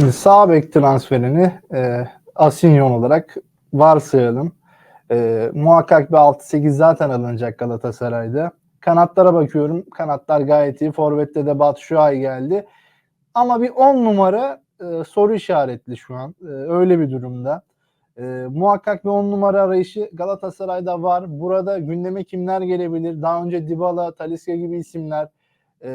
Şimdi sağ bek transferini e, Asinyon olarak varsayalım. E, muhakkak bir 6-8 zaten alınacak Galatasaray'da. Kanatlara bakıyorum. Kanatlar gayet iyi. Forvet'te de Batshuayi geldi. Ama bir 10 numara e, soru işaretli şu an. E, öyle bir durumda. E, muhakkak bir 10 numara arayışı Galatasaray'da var. Burada gündeme kimler gelebilir? Daha önce Dybala, Talisca gibi isimler, e,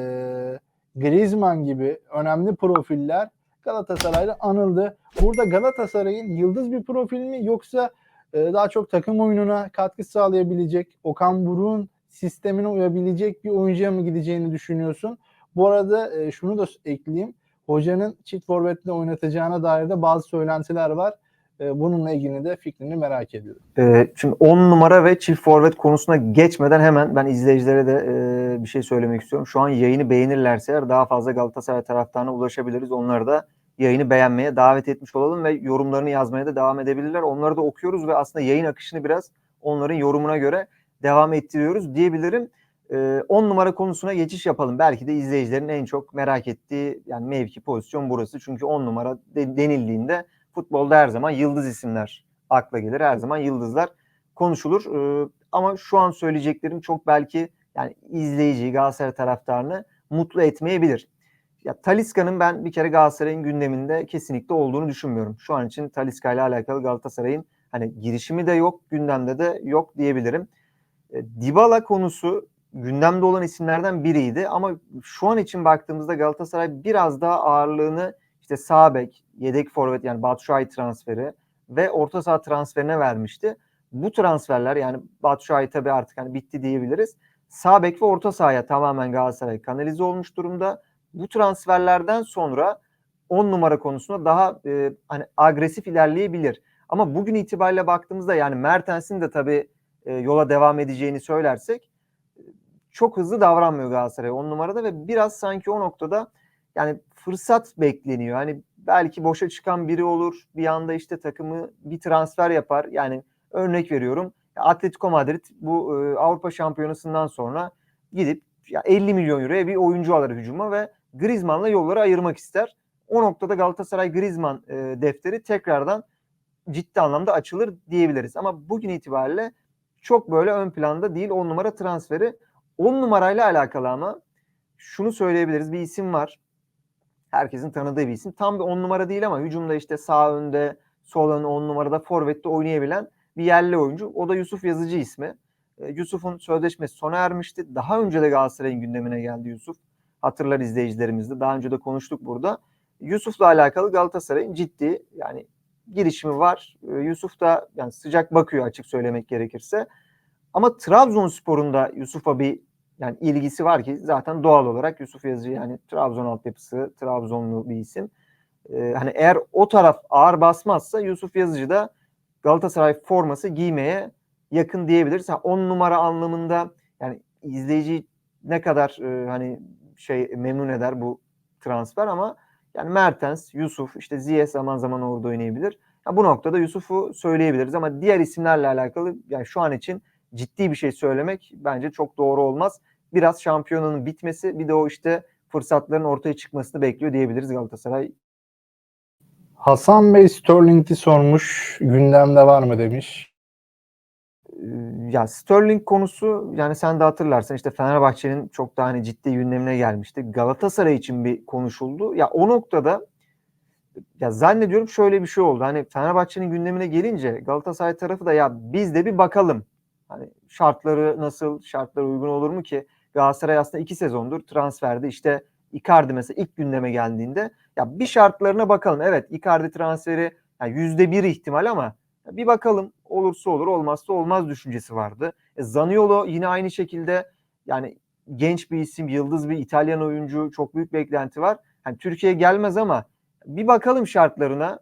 Griezmann gibi önemli profiller Galatasaray'da anıldı. Burada Galatasaray'ın yıldız bir profil mi yoksa e, daha çok takım oyununa katkı sağlayabilecek, Okan Buruk'un sistemine uyabilecek bir oyuncuya mı gideceğini düşünüyorsun? Bu arada e, şunu da ekleyeyim. Hocanın çift forvetle oynatacağına dair de bazı söylentiler var. E, bununla ilgili de fikrini merak ediyorum. Ee, şimdi 10 numara ve çift forvet konusuna geçmeden hemen ben izleyicilere de e, bir şey söylemek istiyorum. Şu an yayını beğenirlerse eğer daha fazla Galatasaray taraftarına ulaşabiliriz. Onları da yayını beğenmeye davet etmiş olalım ve yorumlarını yazmaya da devam edebilirler. Onları da okuyoruz ve aslında yayın akışını biraz onların yorumuna göre devam ettiriyoruz diyebilirim. 10 ee, numara konusuna geçiş yapalım. Belki de izleyicilerin en çok merak ettiği yani mevki pozisyon burası. Çünkü 10 numara de, denildiğinde futbolda her zaman yıldız isimler akla gelir. Her zaman yıldızlar konuşulur. Ee, ama şu an söyleyeceklerim çok belki yani izleyiciyi, Galatasaray taraftarını mutlu etmeyebilir. Ya Taliska'nın ben bir kere Galatasaray'ın gündeminde kesinlikle olduğunu düşünmüyorum. Şu an için Taliska ile alakalı Galatasaray'ın hani girişimi de yok, gündemde de yok diyebilirim. E, Dybala konusu gündemde olan isimlerden biriydi ama şu an için baktığımızda Galatasaray biraz daha ağırlığını işte sağ bek, yedek forvet yani Batshuayi transferi ve orta saha transferine vermişti. Bu transferler yani Batshuayi tabii artık hani bitti diyebiliriz. Sağ bek ve orta sahaya tamamen Galatasaray kanalize olmuş durumda. Bu transferlerden sonra 10 numara konusunda daha e, hani agresif ilerleyebilir. Ama bugün itibariyle baktığımızda yani Mertens'in de tabii e, yola devam edeceğini söylersek çok hızlı davranmıyor Galatasaray 10 numarada ve biraz sanki o noktada yani fırsat bekleniyor. Hani belki boşa çıkan biri olur. Bir anda işte takımı bir transfer yapar. Yani örnek veriyorum. Atletico Madrid bu e, Avrupa Şampiyonası'ndan sonra gidip ya 50 milyon euroya bir oyuncu alır hücuma ve Griezmann'la yolları ayırmak ister. O noktada Galatasaray Griezmann e, defteri tekrardan ciddi anlamda açılır diyebiliriz. Ama bugün itibariyle çok böyle ön planda değil 10 numara transferi. 10 numarayla alakalı ama şunu söyleyebiliriz. Bir isim var. Herkesin tanıdığı bir isim. Tam bir 10 numara değil ama hücumda işte sağ önde, sol ön 10 numarada forvette oynayabilen bir yerli oyuncu. O da Yusuf Yazıcı ismi. E, Yusuf'un sözleşmesi sona ermişti. Daha önce de Galatasaray'ın gündemine geldi Yusuf. Hatırlar izleyicilerimizde. Daha önce de konuştuk burada. Yusuf'la alakalı Galatasaray'ın ciddi yani girişimi var. E, Yusuf da yani sıcak bakıyor açık söylemek gerekirse. Ama Trabzonspor'un da Yusuf'a bir yani ilgisi var ki zaten doğal olarak Yusuf Yazıcı yani Trabzon altyapısı, Trabzonlu bir isim. Ee, hani eğer o taraf ağır basmazsa Yusuf Yazıcı da Galatasaray forması giymeye yakın diyebiliriz. 10 numara anlamında yani izleyici ne kadar e, hani şey memnun eder bu transfer ama yani Mertens, Yusuf, işte Ziyech zaman zaman orada oynayabilir. Ya bu noktada Yusuf'u söyleyebiliriz ama diğer isimlerle alakalı yani şu an için ciddi bir şey söylemek bence çok doğru olmaz. Biraz şampiyonanın bitmesi bir de o işte fırsatların ortaya çıkmasını bekliyor diyebiliriz Galatasaray. Hasan Bey Sterling'i sormuş. Gündemde var mı demiş. Ya Sterling konusu yani sen de hatırlarsan işte Fenerbahçe'nin çok daha hani ciddi gündemine gelmişti. Galatasaray için bir konuşuldu. Ya o noktada ya zannediyorum şöyle bir şey oldu. Hani Fenerbahçe'nin gündemine gelince Galatasaray tarafı da ya biz de bir bakalım Hani şartları nasıl, şartlar uygun olur mu ki? Galatasaray aslında iki sezondur transferde işte Icardi mesela ilk gündeme geldiğinde ya bir şartlarına bakalım. Evet Icardi transferi yüzde bir ihtimal ama bir bakalım olursa olur olmazsa olmaz düşüncesi vardı. E, Zaniolo yine aynı şekilde yani genç bir isim, yıldız bir İtalyan oyuncu, çok büyük beklenti var. Hani Türkiye'ye gelmez ama bir bakalım şartlarına.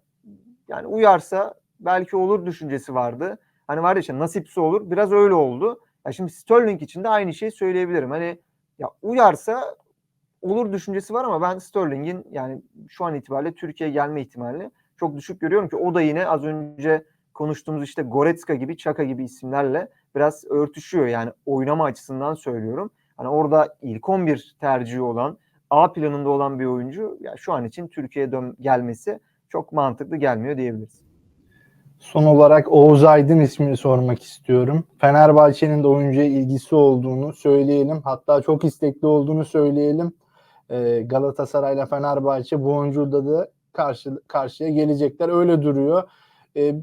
Yani uyarsa belki olur düşüncesi vardı. Hani var ya işte nasipsi olur. Biraz öyle oldu. Ya şimdi Sterling için de aynı şeyi söyleyebilirim. Hani ya uyarsa olur düşüncesi var ama ben Sterling'in yani şu an itibariyle Türkiye'ye gelme ihtimali çok düşük görüyorum ki o da yine az önce konuştuğumuz işte Goretzka gibi, Çaka gibi isimlerle biraz örtüşüyor. Yani oynama açısından söylüyorum. Hani orada ilk 11 tercihi olan A planında olan bir oyuncu ya şu an için Türkiye'ye dön gelmesi çok mantıklı gelmiyor diyebiliriz. Son olarak Oğuz Aydın ismini sormak istiyorum. Fenerbahçe'nin de oyuncuya ilgisi olduğunu söyleyelim. Hatta çok istekli olduğunu söyleyelim. Ee, Galatasaray'la Fenerbahçe bu oyuncuyla da karşı, karşıya gelecekler. Öyle duruyor. Ee,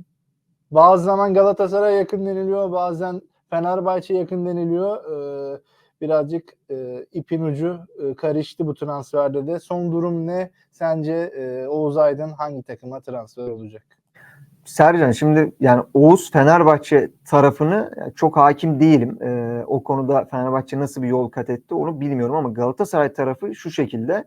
bazı zaman Galatasaray'a yakın deniliyor. Bazen Fenerbahçe yakın deniliyor. Ee, birazcık e, ipin ucu e, karıştı bu transferde de. Son durum ne? Sence e, Oğuz Aydın hangi takıma transfer olacak? Sercan şimdi yani Oğuz Fenerbahçe tarafını yani çok hakim değilim. Ee, o konuda Fenerbahçe nasıl bir yol kat etti onu bilmiyorum ama Galatasaray tarafı şu şekilde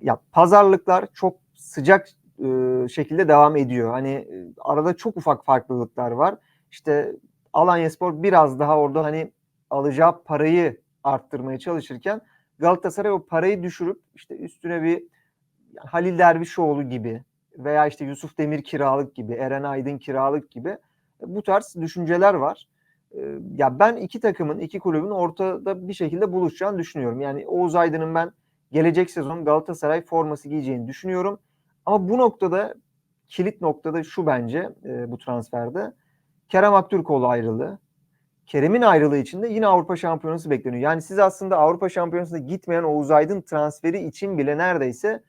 ya pazarlıklar çok sıcak e, şekilde devam ediyor. Hani e, arada çok ufak farklılıklar var. İşte Alanyaspor biraz daha orada hani alacağı parayı arttırmaya çalışırken Galatasaray o parayı düşürüp işte üstüne bir Halil Dervişoğlu gibi veya işte Yusuf Demir kiralık gibi, Eren Aydın kiralık gibi e, bu tarz düşünceler var. Ya ben iki takımın, iki kulübün ortada bir şekilde buluşacağını düşünüyorum. Yani Oğuz Aydın'ın ben gelecek sezon Galatasaray forması giyeceğini düşünüyorum. Ama bu noktada kilit noktada şu bence e, bu transferde Kerem Aktürkoğlu ayrılığı. Kerem'in ayrılığı için de yine Avrupa Şampiyonası bekleniyor. Yani siz aslında Avrupa Şampiyonası'na gitmeyen Oğuz Aydın transferi için bile neredeyse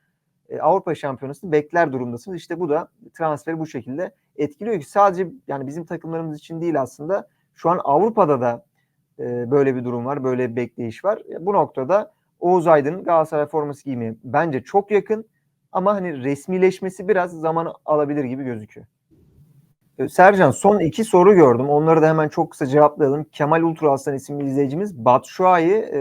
e, Avrupa Şampiyonası'nı bekler durumdasınız. İşte bu da transferi bu şekilde etkiliyor ki sadece yani bizim takımlarımız için değil aslında şu an Avrupa'da da e, böyle bir durum var, böyle bir bekleyiş var. E, bu noktada Oğuz Aydın'ın Galatasaray forması giymeye bence çok yakın ama hani resmileşmesi biraz zaman alabilir gibi gözüküyor. E, Sercan son iki soru gördüm. Onları da hemen çok kısa cevaplayalım. Kemal Ultra Aslan isimli izleyicimiz Batshuayi e,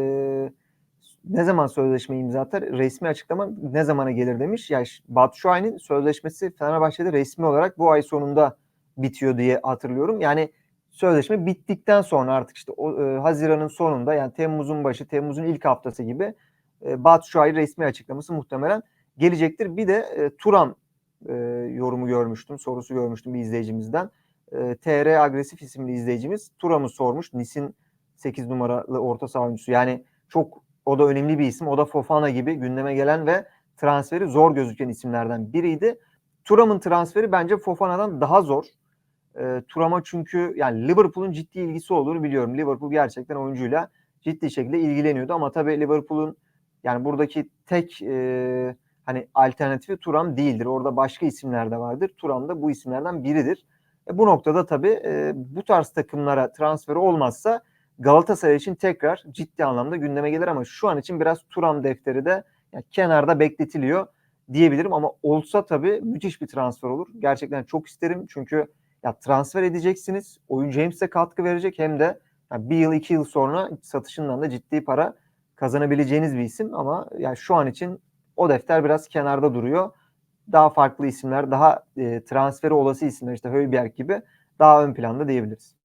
ne zaman sözleşme imza atar? Resmi açıklama ne zamana gelir demiş. Ya yani Batshuayi'nin sözleşmesi Fenerbahçe'de resmi olarak bu ay sonunda bitiyor diye hatırlıyorum. Yani sözleşme bittikten sonra artık işte o, e, Haziran'ın sonunda yani Temmuz'un başı, Temmuz'un ilk haftası gibi e, Batshuayi resmi açıklaması muhtemelen gelecektir. Bir de e, Turan e, yorumu görmüştüm, sorusu görmüştüm bir izleyicimizden. E, TR Agresif isimli izleyicimiz Turam'ı sormuş. Nis'in 8 numaralı orta saha oyuncusu. Yani çok o da önemli bir isim. O da Fofana gibi gündeme gelen ve transferi zor gözüken isimlerden biriydi. Turam'ın transferi bence Fofana'dan daha zor. E, Turam'a çünkü yani Liverpool'un ciddi ilgisi olduğunu biliyorum. Liverpool gerçekten oyuncuyla ciddi şekilde ilgileniyordu ama tabii Liverpool'un yani buradaki tek e, hani alternatifi Turam değildir. Orada başka isimler de vardır. Turam da bu isimlerden biridir. E, bu noktada tabii e, bu tarz takımlara transferi olmazsa Galatasaray için tekrar ciddi anlamda gündeme gelir ama şu an için biraz Turam defteri de yani kenarda bekletiliyor diyebilirim ama olsa tabii müthiş bir transfer olur. Gerçekten çok isterim çünkü ya transfer edeceksiniz. Oyuncu hem size katkı verecek hem de yani bir yıl iki yıl sonra satışından da ciddi para kazanabileceğiniz bir isim ama yani şu an için o defter biraz kenarda duruyor. Daha farklı isimler, daha e, transferi olası isimler işte Höyberg gibi daha ön planda diyebiliriz.